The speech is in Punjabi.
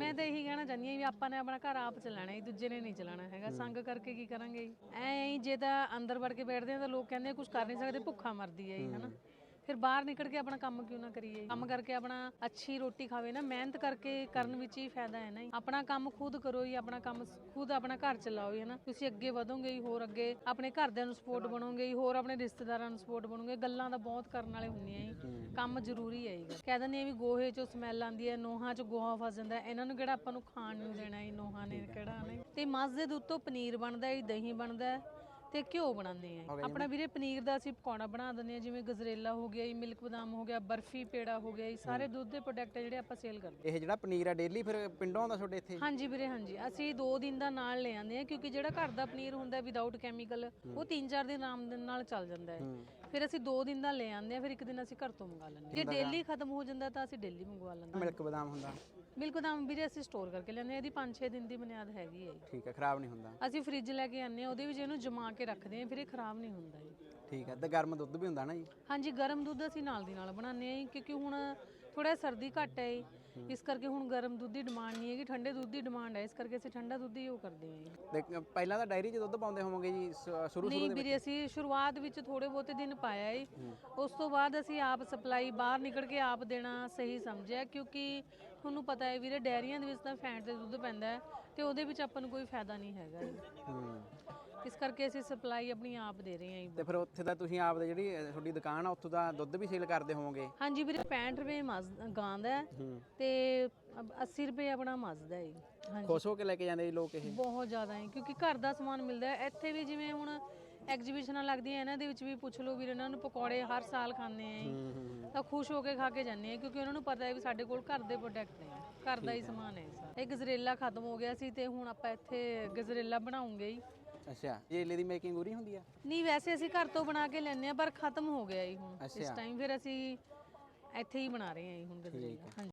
ਮੈਂ ਤਾਂ ਇਹੀ ਕਹਿਣਾ ਚਾਹੁੰਦੀ ਹਾਂ ਵੀ ਆਪਾਂ ਨੇ ਆਪਣਾ ਘਰ ਆਪ ਚਲਾਣਾ ਹੈ ਦੂਜੇ ਨੇ ਨਹੀਂ ਚਲਾਣਾ ਹੈਗਾ। ਸੰਗ ਕਰਕੇ ਕੀ ਕਰਾਂਗੇ? ਐਂ ਹੀ ਜੇ ਤਾਂ ਅੰਦਰ ਵੜ ਕੇ ਬੈਠਦੇ ਆ ਤਾਂ ਲੋਕ ਕਹਿੰਦੇ ਆ ਕੁਝ ਕਰ ਨਹੀਂ ਸਕਦੇ ਭੁੱਖਾ ਮਰਦੀ ਹੈ ਜੀ ਹਨਾ? ਫਿਰ ਬਾਹਰ ਨਿਕਲ ਕੇ ਆਪਣਾ ਕੰਮ ਕਿਉਂ ਨਾ ਕਰੀਏ? ਕੰਮ ਕਰਕੇ ਆਪਣਾ ਅੱਛੀ ਰੋਟੀ ਖਾਵੇ ਨਾ ਮਿਹਨਤ ਕਰਕੇ ਕਰਨ ਵਿੱਚ ਹੀ ਫਾਇਦਾ ਹੈ ਨਾ। ਆਪਣਾ ਕੰਮ ਖੁਦ ਕਰੋ ਜੀ ਆਪਣਾ ਕੰਮ ਖੁਦ ਆਪਣਾ ਘਰ ਚਲਾਓ ਜੀ ਹਨਾ ਤੁਸੀਂ ਅੱਗੇ ਵਧੋਗੇ ਜੀ ਹੋਰ ਅੱਗੇ ਆਪਣੇ ਘਰਦਿਆਂ ਨੂੰ ਸਪੋਰਟ ਬਣੋਗੇ ਜੀ ਹੋਰ ਆਪਣੇ ਰਿਸ਼ਤੇਦਾਰਾਂ ਨੂੰ ਸਪੋਰਟ ਬਣੋਗੇ। ਗੱਲਾਂ ਤਾਂ ਬਹੁਤ ਕਰਨ ਵਾਲੇ ਹੁੰਦੀਆਂ ਜੀ। ਕੰਮ ਜ਼ਰੂਰੀ ਹੈ ਜੀ। ਕਹਿ ਦਿੰਦੇ ਆ ਵੀ ਗੋਹੇ ਚੋਂ ਸਮੈਲ ਆਉਂਦੀ ਹੈ ਨੋਹਾਂ ਚੋਂ ਗੋਹਾ ਫਸ ਜਾਂਦਾ ਹੈ। ਇਹਨਾਂ ਨੂੰ ਕਿਹੜਾ ਆਪਾਂ ਨੂੰ ਖਾਣ ਨੂੰ ਦੇਣਾ ਜੀ ਨੋਹਾਂ ਨੇ ਕਿਹੜਾ ਨਹੀਂ ਤੇ ਮੱਝ ਦੇ ਦੁੱਧ ਤੋਂ ਪਨੀਰ ਬਣਦਾ ਹੈ ਦਹੀਂ ਬਣਦਾ ਹੈ। ਤੇ ਘਿਓ ਬਣਾਉਂਦੇ ਆ। ਆਪਣਾ ਵੀਰੇ ਪਨੀਰ ਦਾ ਅਸੀਂ ਪਕੌੜਾ ਬਣਾ ਦਿੰਦੇ ਆ ਜਿਵੇਂ ਗਜਰੇਲਾ ਹੋ ਗਿਆ ਜੀ ਮਿਲਕ ਬਦਾਮ ਹੋ ਗਿਆ ਬਰਫੀ ਪੇੜਾ ਹੋ ਗਿਆ ਜੀ ਸਾਰੇ ਦੁੱਧ ਦੇ ਪ੍ਰੋਡਕਟ ਜਿਹੜੇ ਆਪਾਂ ਸੇਲ ਕਰਦੇ ਇਹ ਜਿਹੜਾ ਪਨੀਰ ਆ ਡੇਲੀ ਫਿਰ ਪਿੰਡੋਂ ਆਉਂਦਾ ਤੁਹਾਡੇ ਇੱਥੇ? ਹਾਂਜੀ ਵੀਰੇ ਹਾਂਜੀ। ਅਸੀਂ 2 ਦਿਨ ਦਾ ਨਾਲ ਲੈ ਆਉਂਦੇ ਆ ਕਿਉਂਕਿ ਜਿਹੜਾ ਘਰ ਦਾ ਪਨੀਰ ਹੁੰਦਾ ਵਿਦਆਊਟ ਕੈਮੀਕਲ ਉਹ 3-4 ਦਿਨ ਆਰਾਮ ਦੇ ਨਾਲ ਚੱਲ ਜਾਂਦਾ ਹੈ। ਫਿਰ ਅਸੀਂ 2 ਦਿਨ ਦਾ ਲੈ ਆਉਂਦੇ ਆ ਫਿਰ ਇੱਕ ਦਿਨ ਅਸੀਂ ਘਰ ਤੋਂ ਮੰਗਾ ਲੈਂਦੇ ਜੇ ਡੇਲੀ ਖਤਮ ਹੋ ਜਾਂਦਾ ਤਾਂ ਅਸੀਂ ਡੇਲੀ ਮੰਗਵਾ ਲੈਂਦੇ ਮਿਲਕ ਬਦਾਮ ਹੁੰਦਾ। ਮਿਲਕ ਬਦਾਮ ਵੀਰੇ ਅਸੀਂ ਸਟੋਰ ਕਰਕੇ ਲੈਂਦੇ ਆ ਇਹਦੀ 5-6 ਦਿਨ ਦੀ ਬੁਨਿਆਦ ਹੈਗੀ ਹੈ ਜੀ। ਠੀਕ ਹੈ ਖਰਾਬ ਨਹੀਂ ਹੁੰਦਾ। ਅਸੀਂ ਫ੍ਰਿਜ ਲੈ ਕੇ ਆਉਂਦੇ ਆ ਉਹਦੇ ਵਿੱਚ ਇਹਨੂੰ ਜਮਾ ਕੇ ਰੱਖਦੇ ਆ ਫਿਰ ਇਹ ਖਰਾਬ ਨਹੀਂ ਹੁੰਦਾ ਜੀ। ਠੀਕ ਹੈ ਤੇ ਗਰਮ ਦੁੱਧ ਵੀ ਹੁੰਦਾ ਨਾ ਜੀ? ਹਾਂਜੀ ਗਰਮ ਦੁੱਧ ਅਸੀਂ ਨਾਲ ਦੀ ਨਾਲ ਬਣਾਉਂਦੇ ਆ ਕਿਉਂਕਿ ਹੁਣ ਥੋੜਾ ਸਰਦੀ ਘੱਟ ਹੈ ਜੀ। ਇਸ ਕਰਕੇ ਹੁਣ ਗਰਮ ਦੁੱਧ ਦੀ ਡਿਮਾਂਡ ਨਹੀਂ ਹੈਗੀ ਠੰਡੇ ਦੁੱਧ ਦੀ ਡਿਮਾਂਡ ਹੈ। ਇਸ ਕਰਕੇ ਅਸੀਂ ਠੰਡਾ ਦੁੱਧ ਹੀ ਉਹ ਕਰਦੇ ਹਾਂ ਜੀ। ਪਹਿਲਾਂ ਤਾਂ ਡਾਇਰੀ 'ਚ ਦੁੱਧ ਪਾਉਂਦੇ ਹੋਵੋਗੇ ਜੀ ਸ- ਸ਼ੁਰੂ ਨਹੀਂ ਵੀਰੇ ਅਸੀਂ ਸ਼ੁਰੂਆਤ ਵਿੱਚ ਥੋੜੇ ਬਹੁਤੇ ਦਿਨ ਪਾਇਆ ਜੀ ਉਸ ਤੋਂ ਬਾਅਦ ਅਸੀਂ ਆਪ ਸਪਲਾਈ ਬਾਹਰ ਨਿਕਲ ਕੇ ਆਪ ਦੇਣਾ ਸਹੀ ਸਮਝਿਆ ਕਿਉਂਕਿ ਤੁਹਾਨੂੰ ਪਤਾ ਹੈ ਵੀਰੇ ਡੈਰੀਆਂ ਦੇ ਵਿੱਚ ਤਾਂ ਫੈਟ ਦੇ ਦੁੱਧ ਪੈਂਦਾ ਹੈ। ਤੇ ਉਹਦੇ ਵਿੱਚ ਆਪਾਂ ਨੂੰ ਕੋਈ ਫਾਇਦਾ ਨਹੀਂ ਹੈਗਾ ਜੀ। ਹੂੰ। ਇਸ ਕਰਕੇ ਅਸੀਂ ਸਪਲਾਈ ਆਪਣੀ ਆਪ ਦੇ ਰਹੇ ਹਾਂ ਜੀ। ਤੇ ਫਿਰ ਉੱਥੇ ਤਾਂ ਤੁਸੀਂ ਆਪ ਦੇ ਜਿਹੜੀ ਅਹ, ਤੁਹਾਡੀ ਦੁਕਾਨ ਆ ਉੱਥੋਂ ਦਾ ਦੁੱਧ ਵੀ ਸੇਲ ਕਰਦੇ ਹੋਵੋਗੇ? ਹਾਂਜੀ ਵੀਰੇ 65 ਰੁਪਏ ਮੱਝ ਗਾਂ ਦਾ ਹੈ। ਤੇ ਅਬ 80 ਰੁਪਏ ਆਪਣਾ ਮੱਝ ਦਾ ਹੈ ਜੀ। ਹਾਂਜੀ। ਖੁਸ਼ ਹੋ ਕੇ ਲੈ ਕੇ ਜਾਂਦੇ ਜੀ ਲੋਕ ਇਹ? ਬਹੁਤ ਜ਼ਿਆਦਾ ਹੈ ਕਿਉਂਕਿ ਘਰ ਦਾ ਸਮਾਨ ਮਿਲਦਾ ਹੈ। ਇੱਥੇ ਵੀ ਜਿਵੇਂ ਹੁਣ ਐਗਜ਼ੀਬਿਸ਼ਨਾਂ ਲੱਗਦੀਆਂ ਇਹਨਾਂ ਦੇ ਵਿੱਚ ਵੀ ਪੁੱਛ ਲਓ ਵੀਰ ਇਹਨਾਂ ਨੂੰ ਪਕੌੜੇ ਹਰ ਸਾਲ ਖਾਂਦੇ ਆ। ਤਾਂ ਖੁਸ਼ ਹੋ ਕੇ ਖਾ ਕੇ ਜਾਂਦੇ ਆ ਕਿਉਂਕਿ ਉਹਨਾਂ ਨੂੰ ਪਤਾ ਹੈ ਵੀ ਸਾਡੇ ਕੋਲ ਘਰ ਦੇ ਪ੍ਰੋਡਕਟ ਨੇ ਘਰ ਦਾ ਹੀ ਸਮਾਨ ਹੈ ਸਾਰਾ। ਇਹ ਗਜਰੇਲਾ ਖਤਮ ਹੋ ਗਿਆ ਸੀ ਤੇ ਹੁਣ ਆਪਾਂ ਇੱਥੇ ਗਜਰੇਲਾ ਬਣਾਉਂਗੇ ਹੀ ਅੱਛਾ ਜੇਲੇ ਦੀ ਮੇਕਿੰਗ ਉਰੀ ਹੁੰਦੀ ਆ? ਨਹੀਂ ਵੈਸੇ ਅਸੀਂ ਘਰ ਤੋਂ ਬਣਾ ਕੇ ਲੈਂਦੇ ਆ ਪਰ ਖਤਮ ਹੋ ਗਿਆ ਜੀ ਹੁਣ। ਇਸ। ਟਾਈਮ ਫਿਰ ਅਸੀਂ ਇੱਥੇ ਹੀ ਬਣਾ ਰਹੇ ਹਾਂ ਜੀ ਹੁਣ ਗਜਰੇਲਾ